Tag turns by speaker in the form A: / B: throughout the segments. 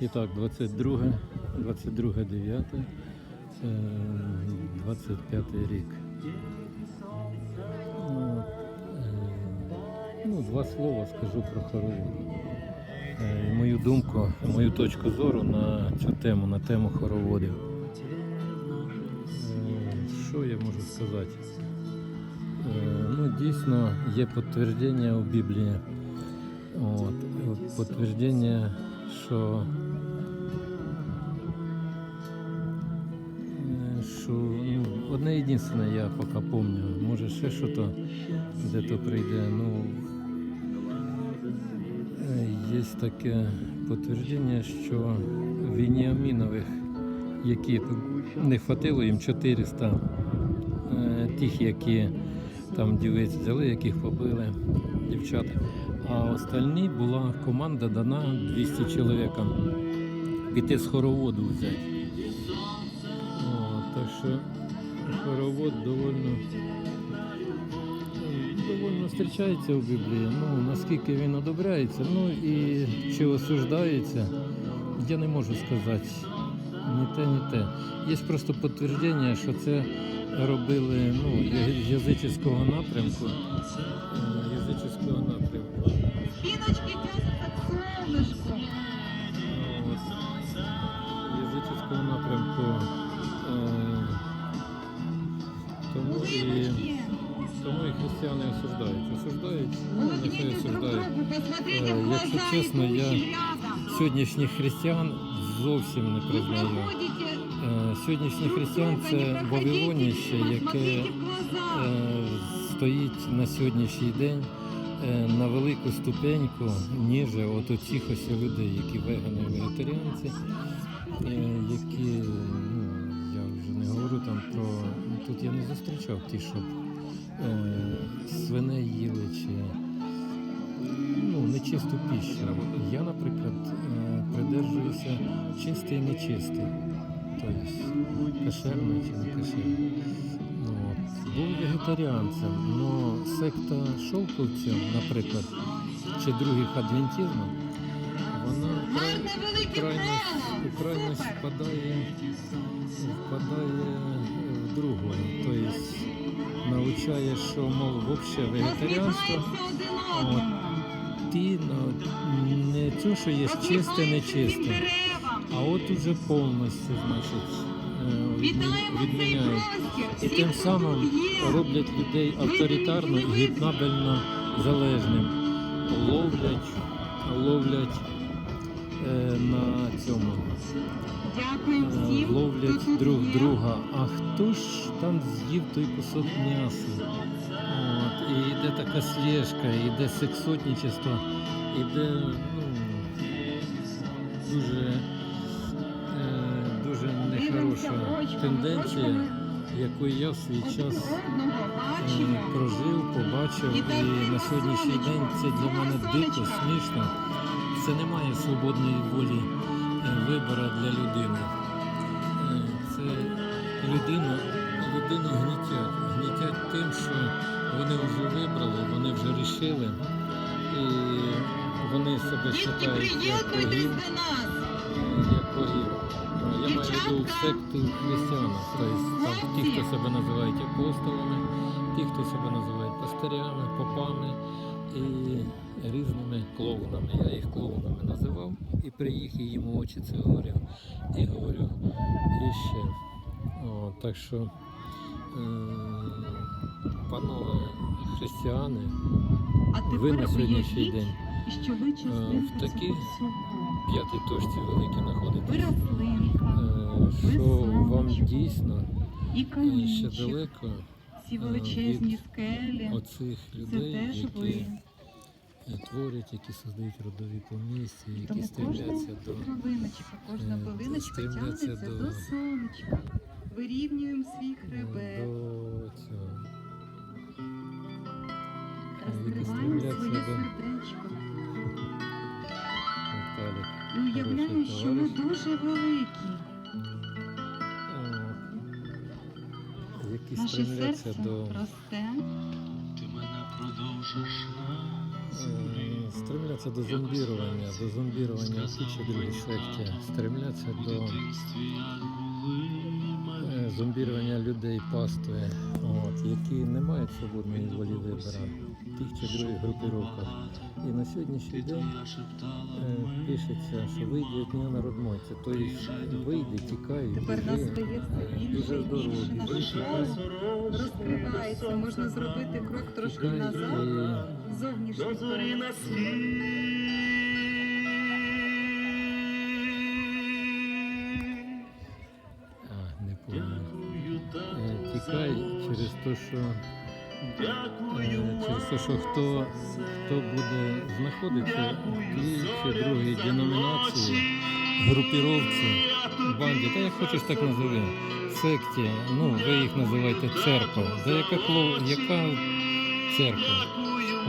A: І так, 22, 22 9, це 25 рік. Е, Ну, два слова скажу про хоровод. Е, Мою думку, мою точку зору на цю тему, на тему хороводів. Е, Що я можу сказати? Ну, дійсно, є підтвердження у Біблії. От підтвердження, що, ну, одне єдине я поки пам'ятаю, може ще що то де то прийде. Ну, є таке підтвердження, що Веніамінових, які не хватило їм 400 е, тих, які там дівець взяли, яких побили дівчата. А остальні була команда дана 200 чоловікам піти з хороводу взяти. О, так що хоровод довольно, довольно зустрічається у Біблії. Ну, наскільки він одобряється, ну і чи осуждається, я не можу сказати ні те, ні те. Є просто підтвердження, що це робили ну, язичського напрямку.
B: Посмотрите
A: Е,
B: в
A: якщо чесно, я. Сьогоднішніх християн зовсім не признаю. Е, Сьогоднішні християн це Вавилоніще, яке
B: глаза.
A: е, стоїть на сьогоднішній день на велику ступеньку, ніж от оцих ось людей, які вегани вегетаріанці, які, ну, я вже не говорю там про. ну, Тут я не зустрічав ті, щоб свиней їли чи ну, нечисту піщу. Я, наприклад, е, придержуюся чистий і нечистий. Тобто кошерний чи не кошерний. Ну. Був вегетаріанцем, але секта шовковців, наприклад, чи других адвентизмів, вона
B: Гарне
A: край-
B: велике
A: крайність,
B: брело.
A: у крайність
B: Супер.
A: впадає, впадає в другу. Тобто навчає, що мов взагалі вегетаріанство.
B: Посміхаємося
A: ну, не те, що є чисте,
B: Посміхаємося
A: нечисте. А от уже повністю, значить, е, відміняють. І тим самим роблять людей авторитарно і гіпнабельно залежним. Ловлять, ловлять е, на цьому, е, ловлять друг друга. А хто ж там з'їв той кусок м'яса? Йде така слежка, йде сексотничество, іде ну, дуже, е, дуже нехороша тенденція, яку я в свій час прожив, побачив, і на сьогоднішній день це для мене дико, смішно. Це немає свободної волі е, вибору для людини. Е, Це людину, людину гнітять. Гнітять тим, що вони вже вибрали, вони вже рішили, і вони себе вважають як богів як богів. Я маю в виду
B: Дівчатка.
A: християн. Тобто ті, хто себе називають апостолами, ті, хто себе називають пастирями, попами і різними клоунами. Я їх клоунами називав і при їх і їм очі це говорив. І говорю іще. О, так що, панове християни, ви на сьогоднішній день
B: що ви частинка
A: в такій п'ятій точці великій знаходитесь. Е, що вам дійсно е, ще далеко
B: ці величезні
A: від
B: скелі.
A: оцих людей, які е, творять, які создають родові помісті, які стремляться до е, стремляться до-
B: до сонечка. Вирівнюємо свій хребет,
A: до цього.
B: розкриваємо своє сердечко. І уявляємо, що ми дуже великі.
A: Які
B: Наше серце
A: до
B: росте,
C: Ти мене продовжиш
A: е, стремляться до зомбірування, до зомбірування в тій чи стремляться до зомбірування людей пастви, от, які не мають свободної волі в тих чи других групіровках. І на сьогоднішній день е, пишеться, що вийде від нього народ мойці. Тобто вийде, тікає,
B: Тепер нас
A: біжи, е, дуже здорово, біжи,
B: наш розкривається. Можна зробити крок трошки назад. Зовнішній
A: Тікай через те, що Е, через те, що хто, хто буде знаходитися в тій чи другій деномінації, групіровці, банді, та як хочеш так назови, секті, ну ви їх називаєте церква. Да яка яка церква?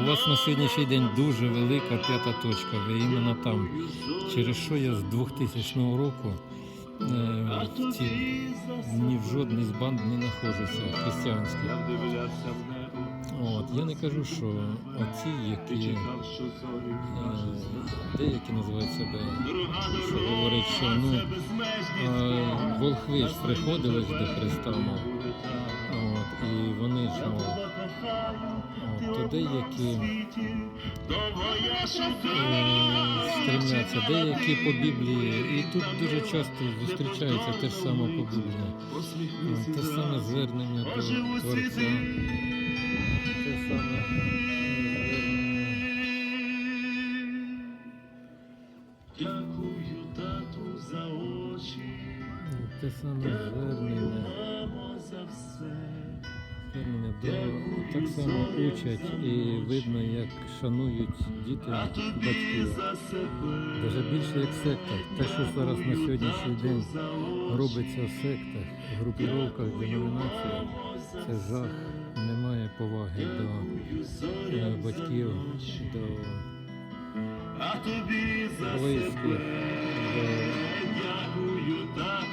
A: У вас на сьогоднішній день дуже велика п'ята точка. Ви іменно там. Через що я з 2000 року ці, ні в жодній з банд не знаходжуся християнських. От, я не кажу, що оці, які е, деякі називають себе, що говорять, що ну волхви ж приходили ж до Христа, мов, от, і вони ж мов,
C: тебе
A: от,
C: ти
A: то деякі
C: в світі, довго я
A: е, стремляться, деякі по Біблії, і тут дуже часто зустрічається те ж саме по Біблії.
C: Посміхнися
A: Те саме звернення до Творця, те саме.
C: Дякую,
A: Те саме звернення. Звернення до так само учать і видно, як шанують діти батьків. Даже більше як в сектах. Те, що зараз на сьогоднішній день робиться в сектах, групіровках, деномінаціях, це жах. Немає поваги до е, батьків, до близьких, до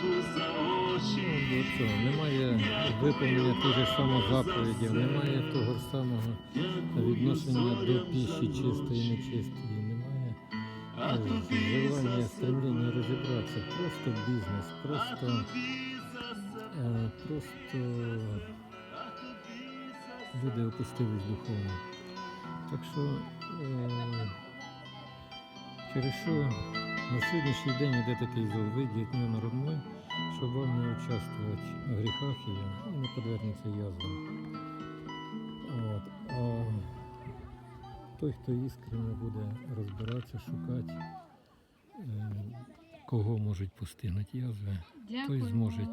A: цього. Немає виповнення тих же самих заповідів, немає того ж самого відношення до піші чистої і нечистої, немає е, желання, стремлення розібратися. Просто бізнес, просто, е, просто люди опустились духовно. Так що е, через що на сьогоднішній день іде такий зов, вийдіть нього народ мой, щоб вам не участвувати в гріхах і, і не подвергнеться язвам. От. А той, хто іскренне буде розбиратися, шукати, е, кого можуть постигнути язви, той зможе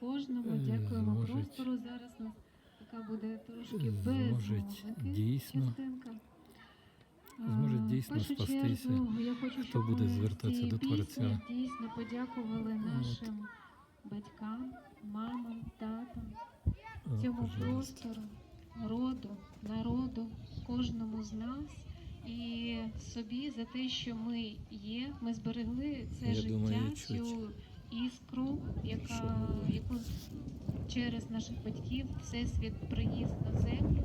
B: кожному,
A: е,
B: дякуємо
A: зможуть-
B: простору. Зараз нас така буде трошки
A: е,
B: без
A: дійсно-
B: частинка. В
A: дійсно спастися,
B: чергу Я хочу,
A: хто буде звертатися до Творця.
B: Дійсно подякували нашим батькам, мамам, татам, цьому простору, роду, народу, кожному з нас і собі за те, що ми є. Ми зберегли це
A: Я
B: життя,
A: думаю,
B: цю іскру, яка яку через наших батьків всесвіт приніс на землю.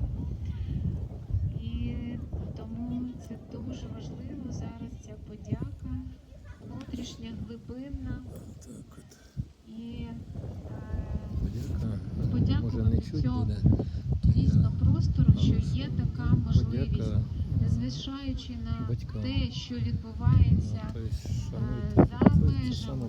B: Це дуже важливо зараз ця подяка, внутрішня, глибинна.
A: Так от.
B: і е,
A: Подяка.
B: Подякувати цьому дійсно простору, що є така можливість, незважаючи на те, що відбувається
A: Ну,
B: е, за межами,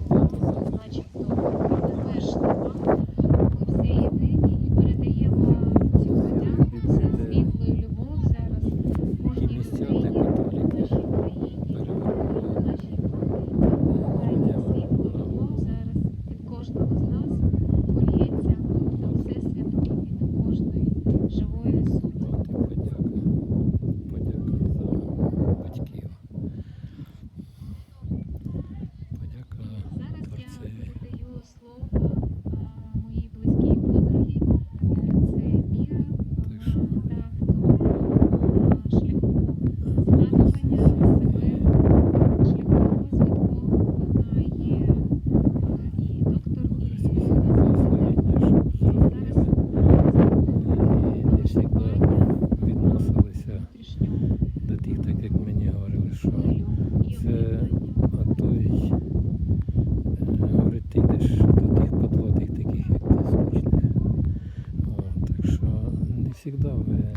A: завжди ви, э,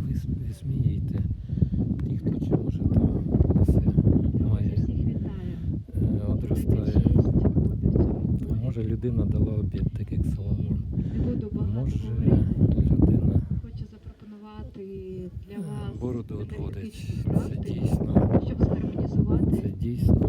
A: ви, ви смієте тих, хто чому же там несе, має, одростає. Може людина дала обід, так як Соломон. Може
B: э,
A: людина
B: э,
A: бороду відводить. Це дійсно. Це дійсно.